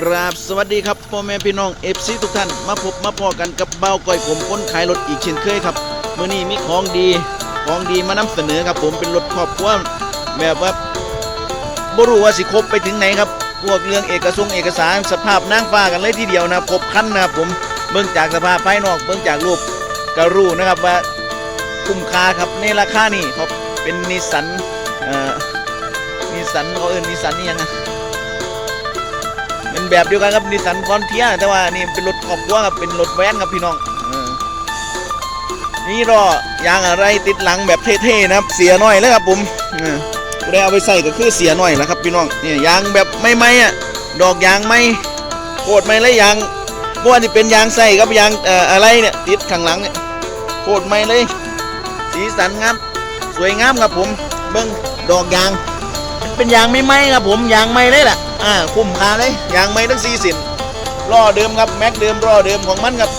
กราบสวัสดีครับพ่อแม่พี่น้องเอฟซีทุกท่านมาพบมาพอกันกับเบ้าก้อยผมคนขายรถอีกเช่นเคยครับเมื่อนี้มีของดีของดีมานำเสนอครับผมเป็นรถครอบครัวแบบว่าบรู้ว่าสิครบไปถึงไหนครับพวกเรื่องเอกสงเอกสารสภาพนางฟ้ากันเลยทีเดียวนะครบคันนะครับผมเบื้องจากสภาพภายนอกเบื้องจากรูปก็รู้นะครับว่าคุ้มค่าครับในราคานี่ครับเป็นนิสันเอ่อนิสันเขาเอินนิสสันนี่ยังไง เป็นแบบเดียวกันครับนิสสันฟอนเทียแต่ว่านี่เป็นรถครอบครัวครับเป็นรถแว้นครับพี่น้องนี่รอยางอะไรติดหลังแบบเท่ๆนะครับ เสียหน่อยเลยครับผมเออได้เอาไปใส่ก็คือเสียหน่อยแหล้วครับพี่น้องนี่ยางแบบไม่ไหมอะดอกยางไม่โคตรไม่เลยยางเมื่อวานที่เป็นยางใส่กับยางเอ่ออะไรเนี่ยติดข้างหลังเนี่ยโคตรไม่เลย สีสันงามสวยงามครับผม เบิ้งดอกยาง เป็นยางไม่ไหมครับผมยางไม่เลยแหละอ่าคุ้มค่าเลยยางไม่ทั้งสี่สินล้อเดิมครับแม็กเดิมล้อเดิมของมันครับ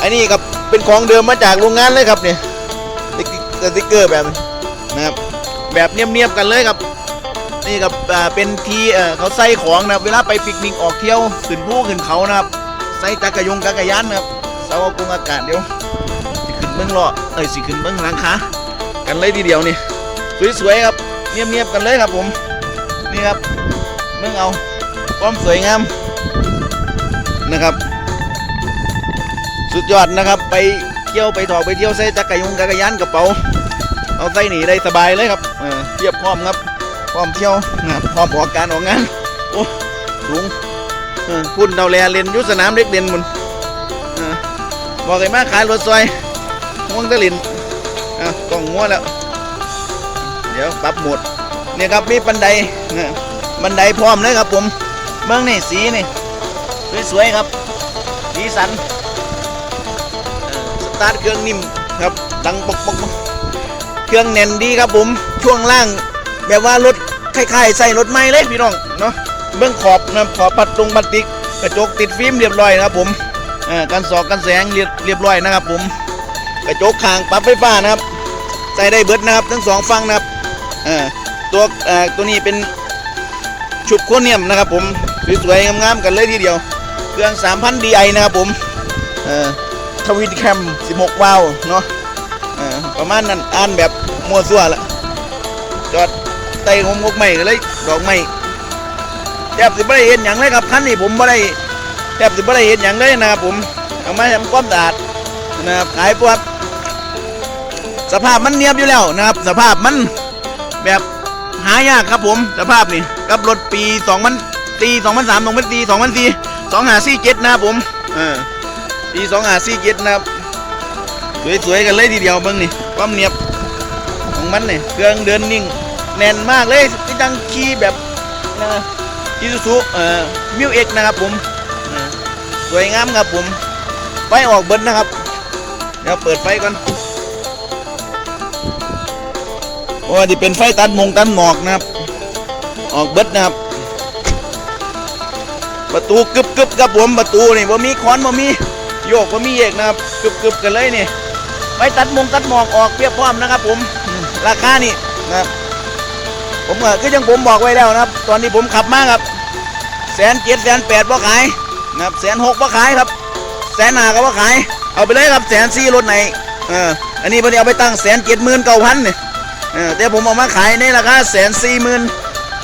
อันนี้ครับเป็นของเดิมมาจากโรงงานเลยครับเนี่ยสติกเกอร์แบบนะครับแบบเนียบๆกันเลยครับนี่ครับเป็นทีเขาใส่ของนะเวลาไปปิกนิกออกเที่ยวขึ้นภูขึ้นเขานะครับใส่จักรยงจักยานนะครับเสากุงอากาศเดี๋ยวสิขึ้นเบื้องล้อเอ้ยสิขึ้นเบื้องหลังคากันเลยทีเดียวนี่สวยๆครับเนียบๆกันเลยครับผม นี่ครับเมื่งเอาความสวยงามนะครับ สุดยอดนะครับไปเที่ยวไปถอกไปเที่ยวใส่จักรยงจักรยานกระเป๋าเอาใส่หนีได้สบายเลยครับเออเทียบพร้อมครับพร้อมเที่ยวนะครับพร้อมออกการออกงานโอ้สูงพุ่นเดาแลเล่นยุสนามเล็กเด่นมุนบอกไอ้มาขายรถซอยม่วงตะลินอะกล้องมัวแล้ว เดี๋ยวปรับหมด เนี่ยครับมีบันไดบันไดพร้อมเลยครับผมเบื้องนี่สีนี่สวยๆครับสีสันสตาร์ทเครื่องนิ่มครับดังปกปกปกเครื่องแน่นดีครับผมช่วงล่างแบบว่ารถคล้ายๆใส่รถใหม่เลยพี่น้องเนาะเบื้องขอบนะขอบปัดตรงบัดติกกระจกติดฟิล์มเรียบร้อยนะครับผมอ่อกันสอกกันแสงเรียบเรียบร้อยนะครับผมกระจกคางปรับไฟฟ้านะครับ ใส่ได้เบิดนะครับ ทั้งสองฝั่งนะครับอ่อ ตัวตัวนี้เป็นชุดโคเนียมนะครับผมสวยๆงามๆกันเลยทีเดียว เครื่อง 3,000 DI นะครับผมทวินแคม 16 วาล์วเนาะประมาณนั้นอ่านแบบมัวซั่วละจอดไต่หมกใหม่กันเลยดอกไม้แทบสิบ่ได้เห็นอย่างเลยครับคันนี้ผมบ่ได้แทบสิบ่ได้เห็นอย่างเลยนะครับผมเอามาทำความสะอาดนะครับขายพวกสภาพมันเนียบอยู่แล้วนะครับ สภาพมันแบบ หายากครับผมสภาพนี่กับรถปี2000ปี2003 2004 2004 2547นะครับผมเออปี2547นะครับสวยๆกันเลยทีเดียวเบิ่งนี่ความเนียบของมันนี่เครื่องเดินนิ่งแน่นมากเลยที่จังขี่แบบนะอีซูซูเอ่อมิวเอ็กนะครับผมสวยงามครับผมไฟออกเบิ้นะครับเดี๋ยวเปิดไฟก่อน เพราะว่าที่เป็นไฟตัดมงตัดหมอกนะครับ ออกเบิดนะครับ ประตูกึบกึบครับผมประตูนี่บ่มีค้อนบ่มีโยกบ่มีเอกนะครับกึบกึบกันเลยนี่ไฟตัดมงตัดหมอกออกเพียบพร้อมนะครับ ผมราคานี่นะครับ ผมก็ยังผมบอกไว้แล้วนะครับ ตอนนี้ผมขับมาครับแสนเจ็ดแสนแปดบ่ขายนะครับแสนหกบ่ขายครับ แสนห้าก็บ่ขาย เอาไปเลยครับแสนสี่รถไหนเอออันนี้พอดีเอาไปตั้งแสนเจ็ดหมื่นเก้าพันเนี่ย เออแต่ผมเอามาขายในราคาแสนสี่หมื่น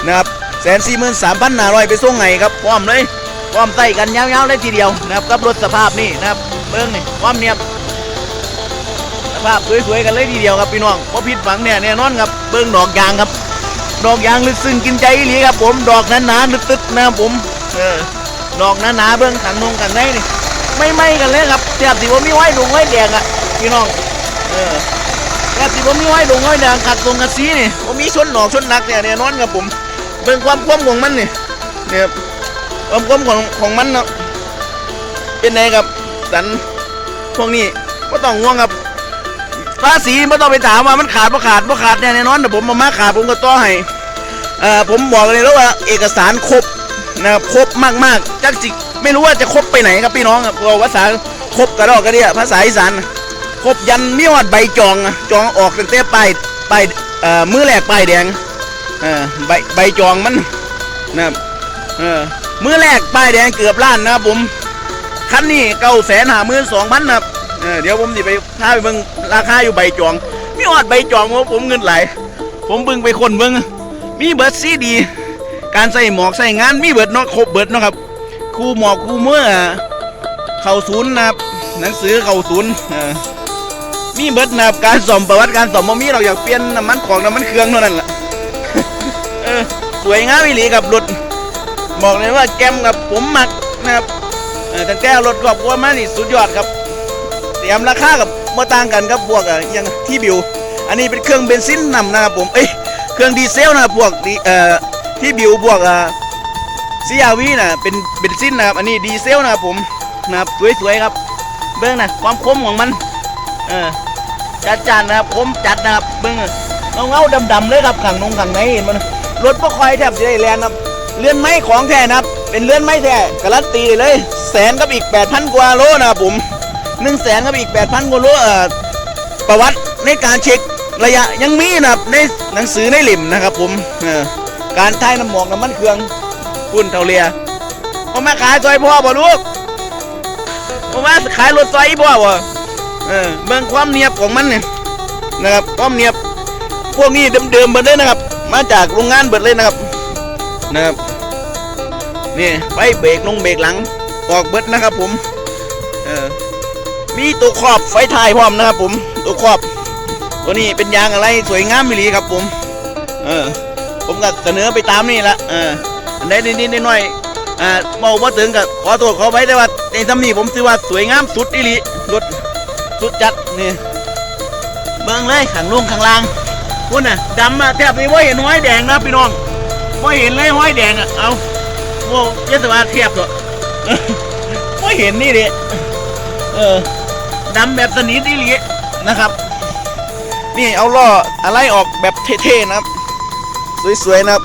นะครับแสนสี่หมื่นสามพันห้าร้อยไปส่งไงครับพร้อมเลยพร้อมใส่กันยาวๆเลยทีเดียวนะครับกับรถสภาพนี่นะครับเบิ้งนี่ความเนียบสภาพสวยๆกันเลยทีเดียวครับพี่น้องพอผิดหวังเนี่ยแน่นอนครับเบิ้งดอกยางครับ ดอกยางลึกซึ้งกินใจอีหลีครับผมดอกหนาๆตึดๆนะครับผมเออดอกหนาๆเบิ้งขังนงขังในนี่ไม่ไหม้กันเลยครับแทบสิว่ามีไว้ดงไว้แดงอะพี่น้องเออ ครับที่ผมมีไว้ดงไว้แดงขัดตรงกระซีนี่ผมมีชนหนอกชนหนักเนี่ยเนี่ยนอนกับผมเป็นความคว่ำของมันนี่เนี่ยความคว่ำของของมันเนาะเป็นไงครับสันพวกนี้ไม่ต้องห่วงครับภาษีไม่ต้องไปถามว่ามันขาดบ่ขาดบ่ขาดเนี่ยแน่นอนแต่ผมมามาขาดผมก็ต่อให้เอ่อผมบอกเลยแล้วว่าเอกสารครบนะครับครบมากๆจักจิไม่รู้ว่าจะครบไปไหนครับพี่น้องครับเราภาษาครบกระดอกกระเดียภาษาอีสานนะ ครบยันมีหอดใบจองอะจองออกตั้งแต่ป้ายป้ายเอ่อมือแรกป้ายแดงเออใบใบจองมันนะครับเออมือแรกป้ายแดงเกือบล้านนะครับผมคันนี้เก้าแสนหาหมื่นสองพันนะครับเออเดี๋ยวผมสิไปพาไปเบิ่งราคาอยู่ใบจองมีออดใบจองว่าผมเงินไหลผมเบิ่งไปคนเบิ่งมีเบิร์ดซีดี การใส่หมอกใส่งานมีเบิร์ดเนาะครบเบิร์ดเนาะครับครูหมอกครูเมื่อเข่าศูนย์นะครับหนังสือเข่าศูนย์เออ มีเบิร์ดนะครับการสอบประวัติการสอบบ่มีเราอยากเปลี่ยนน้ำมันของน้ำมันเครื่องเท่านั้นแหละเออสวยงามอีหลีกับรถบอกเลยว่าแกมกับผมมักนะครับตั้งแต่รถครอบครัวมานี่สุดยอดครับเตรียมราคากับเมาต่างกันครับพวกอะอยังที่บิว อันนี้เป็นเครื่องเบนซินนำนะครับผมเอ้ยเครื่องดีเซลนะครับพวกดีเอ่อที่บิวพวกอ่าซีอาวีน่ะเป็นเบนซินนะครับอันนี้ดีเซลนะครับผมนะครับสวยๆครับเบื้องนะความคมของมัน เออจัดจานนะครับคมจัดนะครับเบื้งเงาเงาๆดำๆเลยครับขังนงขังในเห็นมันรถพวกคอยแทบจะได้แลนครับเลื่อนไม้ของแท้นะครับ เป็นเลื่อนไม้แท้การันตีเลย แสนกับอีก 8,000 กว่าโลนะครับผมหนึ่งแสนกับอีก 8,000 กว่าโลเอ่อประวัติในการเช็คระยะยังมีนะครับในหนังสือในหลิมนะครับผมเออการทายน้ำหมอกน้ำมันเครื่องคุณเท่าเรียผมมาขายซอยพ่อบ่ลูกผมมาขายรถซอยพ่อบ่ เออเบิ่งความเนียบของมันเนี่ยนะครับความเนียบพวกนี้เดิมๆเบิดเลยนะครับ มาจากโรงงานเบิดเลยนะครับนะครับนี่ไฟเบรกลงเบรกหลังออกเบิดนะครับผมเออมีตัวครอบไฟท้ายพร้อมนะครับ ผมตัวครอบ ตัวนี้เป็นยางอะไรสวยงามมิลีครับ ผม เออ ผมก็เสนอไปตามนี่ละเอออันใดนิดๆหน่อยๆอ่าเมาว่าถึงกับขอโทษขอไว้แต่ว่าในทำนี้ผมถือว่าสวยงามสุดอีหลีรถ สุดจัดนี่เบิ่งเลยข้างลุงข้างล่างคุณน่ะดำอะแทบไม่ว่าเห็นห้อยแดงนะพี่น้องไม่เห็นเลยห้อยแดงอะเอาโว้เยสมาเทียบตัวไม่เห็นนี่ดิเออดำแบบสนิทนี่หลีนะครับ นี่เอาล้ออะไรออกแบบเท่ๆนะครับ สวยๆนะครับ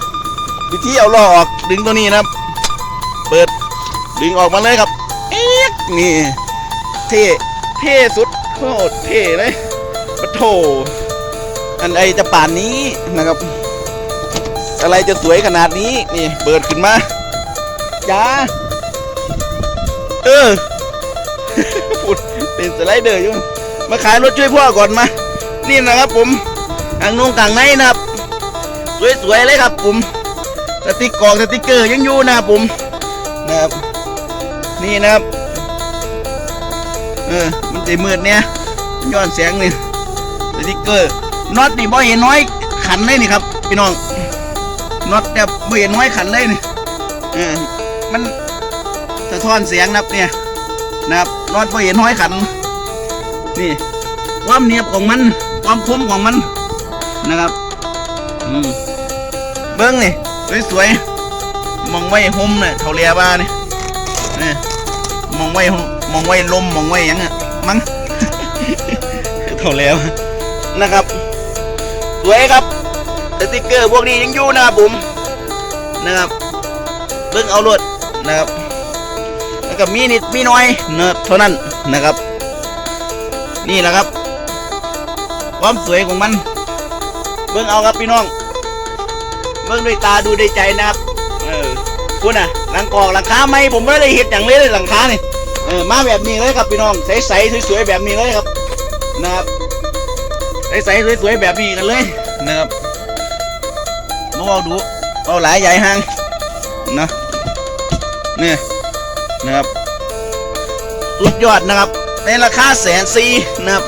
วิธีเอาล้อออกดึงตัวนี้นะครับ เปิดดึงออกมาเลยครับเอ๊ะนี่เท่เท่สุด โคตรเท่เลยปะโถอันไอจะป่านนี้นะครับ อะไรจะสวยขนาดนี้ นี่เปิดขึ้นมาจ้าเออพูดเป็นสไลเดอร์อยู่มาขายรถช่วยพ่อก่อนมา นี่นะครับผมทางนงกลางในนะครับ สวยๆเลยครับผมสติกกรอกสติกเกอร์ยังอยู่นะครับผมนะครับ นี่นะครับ เออ มันจะมืดเนี่ยย้อนแสงนี่สติกเกอร์น็อตนี่บ่เห็นน้อยขันเลยนี่ครับพี่น้องน็อตแบบบ่เห็นน้อยขันเลยนี่เออมันสะท้อนเสียงนะครับเนี่ยนะครับน็อตบ่เห็นน้อยขัน นี่ความเนียบของมัน ความคมของมันนะครับอืมเบิ้งนี่สวยๆมองไว้ห่มเนี่ยเขาเรียกว่านี่นี่มองไว้ห่ม มองไว้ลมมองไว้ยังอะมั้งเขาเรียกว่านะครับสวยครับสติกเกอร์พวกนี้ยังอยู่นะครับผมนะครับเบิ่งเอารถนะครับแล้วก็มีนิดมีน้อยเนิบเท่านั้นนะครับ นี่แหละครับ ความสวยของมัน เบิ่งเอาครับพี่น้อง เบิ่งด้วยตาดูด้วยใจนะครับ เออคุณอะหลังกอกหลังคาไหมผมไม่ได้เห็นอย่างเลยเลยหลังคาเนี่ย เออมาแบบนี้เลยครับพี่น้องใสๆสวยๆแบบนี้เลยครับนะครับใสๆสวยๆแบบนี้กันเลยนะครับมาเอาดูเอาหลายใหญ่ห้างนะเนี่ยนะครับสุดยอดนะครับ ในราคาแสนสี่นะครับ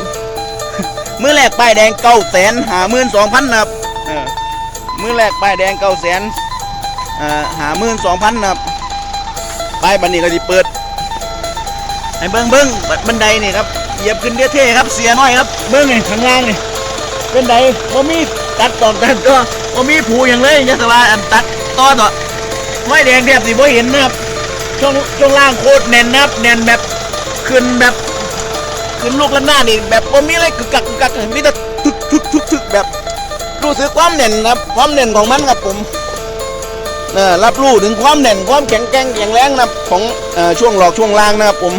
มือแรกป้ายแดงเก้าแสนหาหมื่นสองพันนะครับเมือแรกป้ายแดงเก้าแสนอ่าหาหมื่นสองพันนะครับป้ายบันนี้ก็จะเปิด ให้เบิ้งเบิ้งบัดบันไดนี่ครับเหยียบขึ้นเท่ๆครับเสียน้อยครับเบิ้งนี่ข้างล่างนี่เป็นไดบ่มีตัดตอกตัดตัวบ่มีผูอย่างเลยยศวาอันตัดต่อต่อไม่แดงแทบสิบ่เห็นนะครับช่วงช่วงล่างโคตรแน่นนะครับแน่นแบบขึ้นแบบขึ้นลูกละหน้าดนี่แบบบ่มีอะไรกึกกักกึกกักมีแต่ทึกทึกทึกทึกแบบรู้สึกความแน่นนะครับความแน่นของมันครับผมรับรู้ถึงความแน่นความแข็งแกร่งแข็งแรงนะของช่วงหลอกช่วงล่างนะครับผม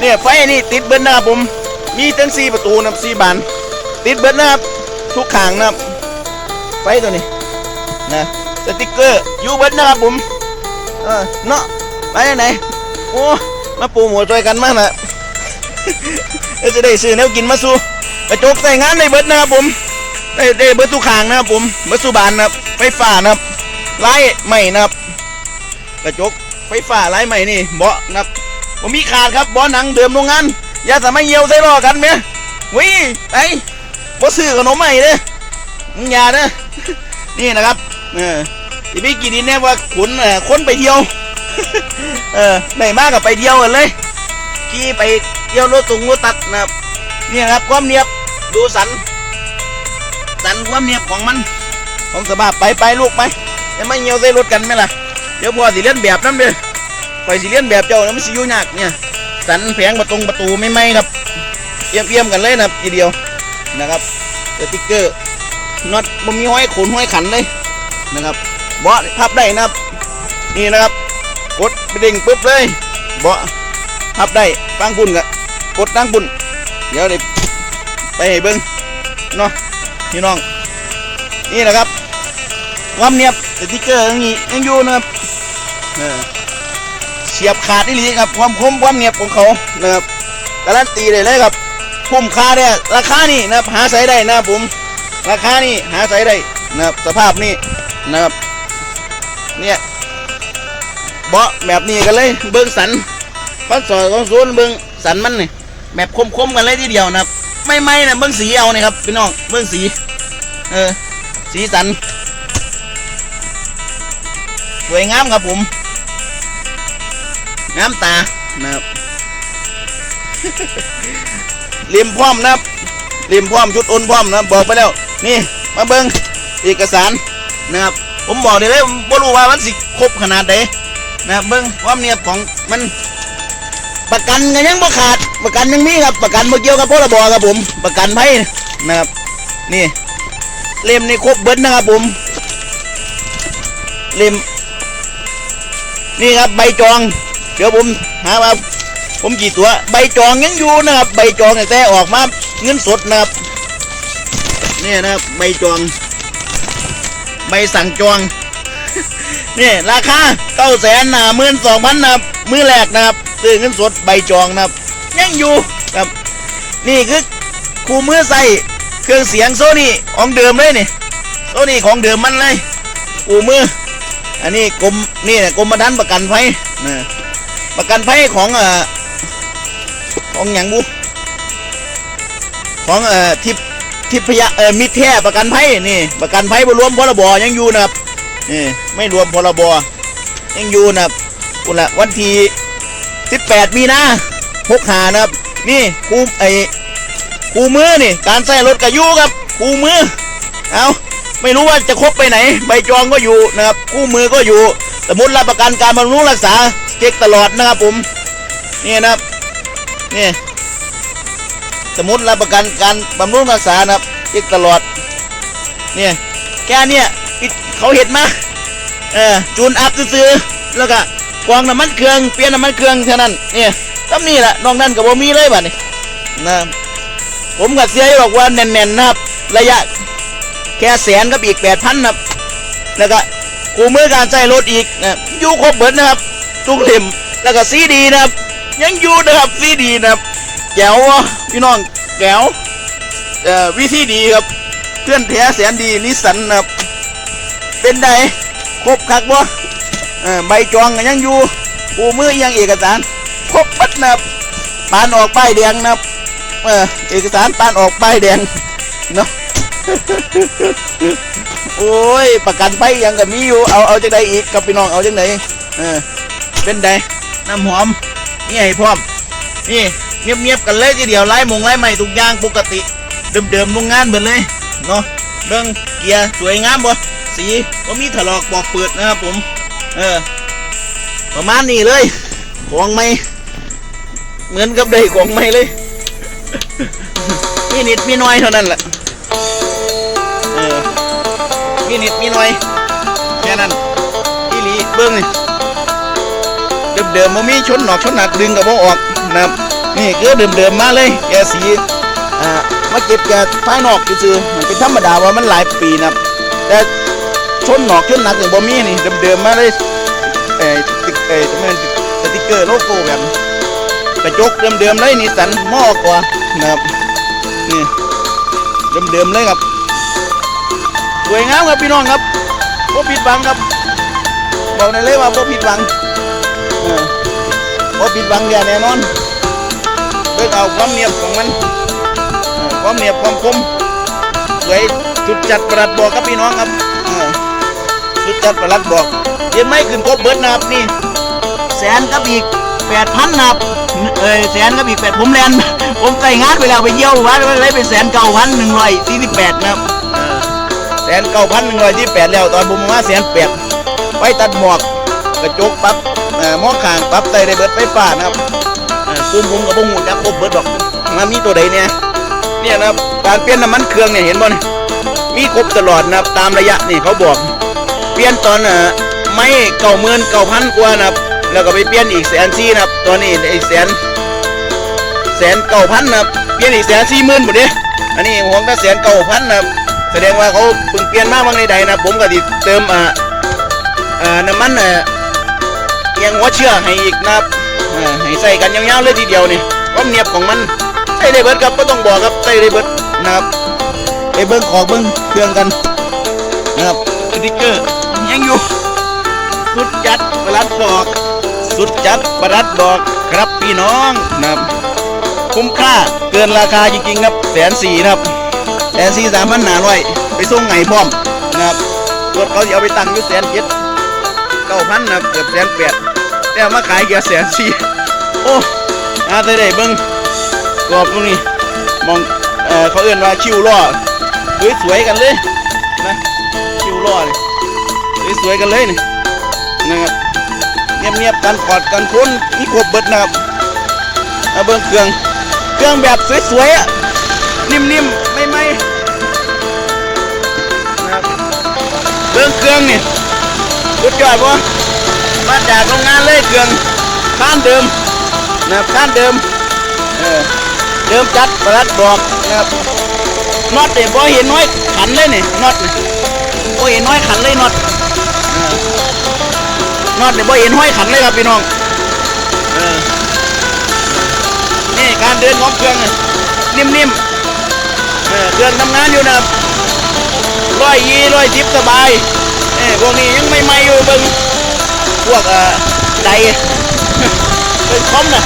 เนี่ยไฟนี่ติดเบิ้ลนะครับผม มีทั้งสี่ประตูนะสี่บาน ติดเบิดนะครับ ทุกขางนะครับ ไฟตัวนี้นะสติกเกอร์ยูเบิดนะครับผม เออเนาะไปไหนโอ้มาปูหมูช่วยกันมากนะเดี๋ยวจะได้ซื้อแนวกินมาสู้กระจกใส่งานในเบิดนะครับผมได้ได้เบิดทุกขางนะครับผมเบิดสุบานนะครับไฟฟ้านะครับไล่ใหม่นะครับ กระจกไฟฟ้าไล่ใหม่นี่เบาะนะครับ ผมมีขาดครับบาะหนังเดิมโรงงานอย่าสามารถเหี่ยวใส่ล้อกันไหมวิไอ้บ่ซื้อขนมใหม่เด้มึงอย่าเด้นี่นะครับเออที่พี่กินนี่เนี่ยว่าขุนเอ่อคนไปเที่ยวเออได้มากกับไปเที่ยวกันเลยขี่ไปเที่ยวรถตุงรถตัดนะครับนี่ครับความเนียบดูสัน สันความเนียบของมันผมสบายไปไปลูกไปจะไม่เหี่ยวใส่รถกันไหมล่ะเดี๋ยวพ่อสิเลียนแบบนั้นเด้อ คอยสิเลียนแบบเจ้านะมันสิอยู่ยากเนี่ย สันแผงประตงประตูไม่ไหมครับเอี่ยมเอี่ยมๆกันเลยนะครับทีเดียวนะครับสติ๊กเกอร์น็อตบ่มีห้อยขนห้อยขันเลยนะครับเบาะพับได้นะครับ นี่นะครับ กดไปดิ่งปุ๊บเลยเบาะพับได้ฟังปุ่นกะกดตั้งปุ่นเดี๋ยวเดี๋ยวไปให้เบิ้งเนาะพี่น้อง นี่นะครับความเนียบสติ๊กเกอร์อย่างนี้ยังอยู่นะครับ เฉียบขาดนี่ลีครับความคมความเนียบของเขานะครับการันตีเลยเลยครับคุ้มค่าเนี่ยราคานี่นะครับหาใช้ได้นะผมราคานี่หาใช้ได้นะครับสภาพนี่นะครับเนี่ยเบาะแบบนี้กันเลยเบิ้งสันพันสอยของศูนย์เบิ้งสันมันนี่แบบคมๆกันเลยทีเดียวนะครับไม่ไม่นะเบิ้งสีเอานี่ครับพี่น้องเบิ้งสีเออสีสันสวยงามครับผม งามตานะครับเลียมพร้อมนะครับเลียมพร้อมชุดอนพร้อมนะครับบอกไปแล้ว นี่มาเบิ้งเอกสารนะครับ ผมบอกได้เลยผมบ่รู้ว่ามันสิครบขนาดใดนะครับเบิ้งความเนียบของมันประกันก็ยังบ่ขาดประกันยังมีครับประกันบ่เกี่ยวกับพรบครับผม ประกันภัยนะครับ นี่เล่มนี่ครบเบิดนะครับผมเล่มนี่ครับใบจอง เดี๋ยวผมหามาผมกี่ตัวใบจองยังอยู่นะครับ ใบจองแต่ออกมาเงินสดนะครับนี่นะครับใบจอง ใบสั่งจองนี่ราคาเก้าแสนหมื่นสองพันนะครับมือแรกนะครับซื้อเงินสดใบจองนะครับยังอยู่ครับ นี่คือคู่มือใส่เครื่องเสียงโซนี่ของเดิมเลยนี่โซนี่ของเดิมมันเลยคู่มืออันนี้กรมนี่นะกรมธรรม์ประกันภัยนะ ประกันภัยของเอ่อของอย่างบุของเอ่อทิพทิพยะเอ่อมิตรแท้ประกันภัยนี่ ประกันภัยบ่รวมพรบยังอยู่นะครับนี่ไม่รวมพรบยังอยู่นะครับอุละวันที่18มีนาพกหานะครับ นี่คูไอคูมือนี่ การใส่รถกระยูครับคูมือเอาไม่รู้ว่าจะครบไปไหน ใบจองก็อยู่นะครับคู่มือก็อยู่ สมุดรับประกันการบำรุงรักษา เช็คตลอดนะครับผมนี่นะครับนี่สมุดรับประกันการบำรุงรักษานะครับเช็คตลอดเนี่ยแค่เนี่ยเขาเห็นมาเออจูนอัพซื้อแล้วก็กรองน้ำมันเครื่องเปลี่ยนน้ำมันเครื่องเท่านั้นเนี่ยตั้นี่แหละนอกนั้นกับบ่มีเลยบัดนี้นะผมกับเสียอยู่หรอกว่าแน่นๆนะครับระยะแค่แสนกับอีกแปดพันนะครับแล้วก็กูมือการใช้รถอีกนะอยู่ครบเบิดนะครับ ทุกเล่มแล้วก็ซีดีนะครับ ยังอยู่นะครับซีดีนะครับแก้วพี่น้องแก้วเอ่อวิธีดีครับเพื่อนแท้แสนดีนิสันนะครับเป็นไดครบคักบ่เออใบจองก็ยังอยู่ปูมือยังเอกสารครบปัดนะครับปานออกป้ายแดงนะครับเออเอกสารปานออกป้ายแดงเนาะโอ้ยประกันไปยังก็มีอยู่เอาเอาจังใดอีกกับพี่น้องเอาจังใดเออ เป็นไดน้ำหอมนี่ให้พร้อมนี่เงียบๆกันเลยทีเดียวไล่มงไล่ใหม่ทุกอย่างปกติ เดิมๆโรงงานเบิดเลยเนาะเบิ่งเกียร์สวยงามบ่สีก็มีถลอกปอกเปิดนะครับผม เออ ประมาณนี้เลยของไม่เหมือนกับได้ของไม่เลยมีนิดมีน้อยเท่านั้นแหละเออมีนิดมีน้อยแค่นั้นที่ลีเบิ้งนี่ เดิมๆมันมีชนหนอกชนหนักดึงกับบ่ออกนะครับนี่คือเดิมๆมาเลยแกสีอ่ามาเก็บแกภายนอกซื่อๆมันเป็นธรรมดาว่ามันหลายปีนะครับแต่ชนหนอกชนหนักอย่างบ่มีนี่เดิมๆมาเลยเอออ้ตัวมันสติกเกอร์โลโก้แบบกระจกเดิมๆเลยนี่สันหม้อกว่านะครับนี่เดิมๆเลยครับสวยงามครับพี่น้องครับพ่ผิดหวังครับบอกได้เลยว่าพ่ผิดหวัง พ่ผิดหวังอย่างแน่นอนเลือกเอาความเนียบของมันความเนียบความคมสวยจุดจัดประหลัดบอกครับพี่น้องครับจุดจัดประหลัดบอกเยังไม่ขึ้นครบเบิดนะครับนี่แสนกับอีกแปดพันนะครับเอ้ยแสนกับอีกแปดผมแลนผมใส่งานไปแล้วไปเยี่ยววัดเลยเป็นแสนเก้าพันหนึ่งร้อยสี่สิบแปดนะครับแสนเก้าพันหนึ่งร้อยที่สิบแปดแล้วตอนผมมาแสนแปดไปตัดหมวก กระจกปรับอ่อหมอขางปรับใส่ได้เบิดไฟฟ้านะครับเอ่อปุ่มผมกับปุ่มหูจักครบเบิดดอกมันมีตัวใดเนี่ยเนี่ยนะครับการเปลี่ยนน้ำมันเครื่องเนี่ยเห็นบ่เนี่ยมีครบตลอดนะครับตามระยะนี่เขาบอกเปลี่ยนตอนเอ่อไม่เก้าหมื่นเก้าพันกว่านะครับแล้วก็ไปเปลี่ยนอีกแสนสี่นะครับตอนนี้ไอ้แสนแสนเก้าพันนะครับเปลี่ยนอีกแสนสี่หมื่นหมดเลยอันนี้ห่วงแต่แสนเก้าพันนะครับแสดงว่าเขาเพิ่งเปลี่ยนมากบางในใดนะผมก็ดิเติมอ่าอ่าน้ำมันอ่อเอี ยงหัวเชื่อให้อีกนะครับอ่าให้ใส่กันยาวๆเลยทีเดียวนี่ความเนียบของมันใส่ได้เบิดครับไม่ต้องบอกครับใส่ได้เบิดนะครับไปเบิ้งของเบิ้งเครื่องกันนะครับสติ๊กเกอร์ยังอยู่ สุดจัดประหลัดบอก สุดจัดประหลัดบอกครับพี่น้องนะครับคุ้มค่าเกินราคาจริงๆครับแสนสี่นะครับแสนสี่สามพันหนาร้อยไปส่งไงพร้อมนะครับรถเขาจะเอาไปตั้งอยู่แสนเจ็ดเก้าพันนะครับเกือบแสนแปด แต่มาขายแค่แสนสี่โอ้อาได้ได้เบิ้งกรอบตรงนี้มองเอ่อเขาเอื่นว่าคิวล้อสวยๆกันเลยนะคิวล้อนี่สวยๆกันเลยนี่นะครับเงียบๆกันขอดกันคุ้นนี่ครบเบิดนะครับเอาเบิ้งเครื่องเครื่องแบบสวยๆอะนิ่มๆไม่ไมนะครับเบิ้งเครื่องนี่สุดยอดปะมา จากโรงงานเลยเครื่องข้านเดิมนะครับข้านเดิมเออเดิมจัดประหลัดบอกนะครับน็อตเนี่ยพอเห็นน้อยขันเลยนี่น็อตนี่พอเห็นน้อยขันเลยน็อตน็อตเนี่ยพอเห็นห้อยขันเลยครับพี่น้องนี่การเดินของเครื่องนิ่มๆเครื่องทำงานอยู่นะครับร้อยยี่ร้อยสิบสบายเออพวกนี้ยังไม่ไหม่อยู่เบิ่ง พวกเอ่อใดเป็นคอมน่ะ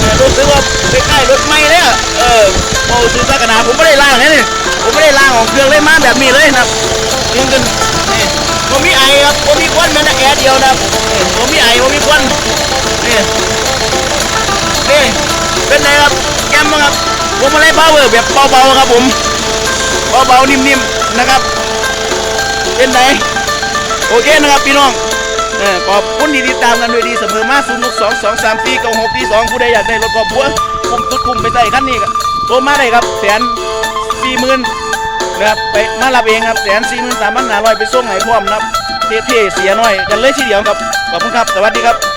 เออรู้สึกว่าคล้ๆรถไหม้เลยอะเออโอ้สุดสักนาผมไม่ได้ล่างนะนี่ผมไม่ได้ล่างของเครื่องเลยมาแบบนี้เลยนะครับยังกันนี่ผมมีไอครับผมมีควันแมันแต่แอร์เดียวนะครับนี่ผมมีไอผมมีควันนี่นี่เป็นไงครับแกมบ้งครับผมอะไรพาวเวอร์แบบเบาๆครับผมเบาๆนิ่มๆนะครับเป็นไงโอเคนะครับพี่น้อง เออขอบคุณที่ติดตามกันด้วยดีเสมอมา0 6 2 2 3 4 9 6 4 2ผู้ใดอยากได้รถครอบครัวคุมตุดคุมไปใส่คันนี้ก็โทรมาได้ครับแสนสี่หมื่นนะครับไปมารับเองครับแสนสี่หมื่นสามพันห้าร้อยไปส่งให้พร้อมนะครับเท่ๆเสียหน่อยกันเลยทีเดียวครับขอบคุณครับสวัสดีครับ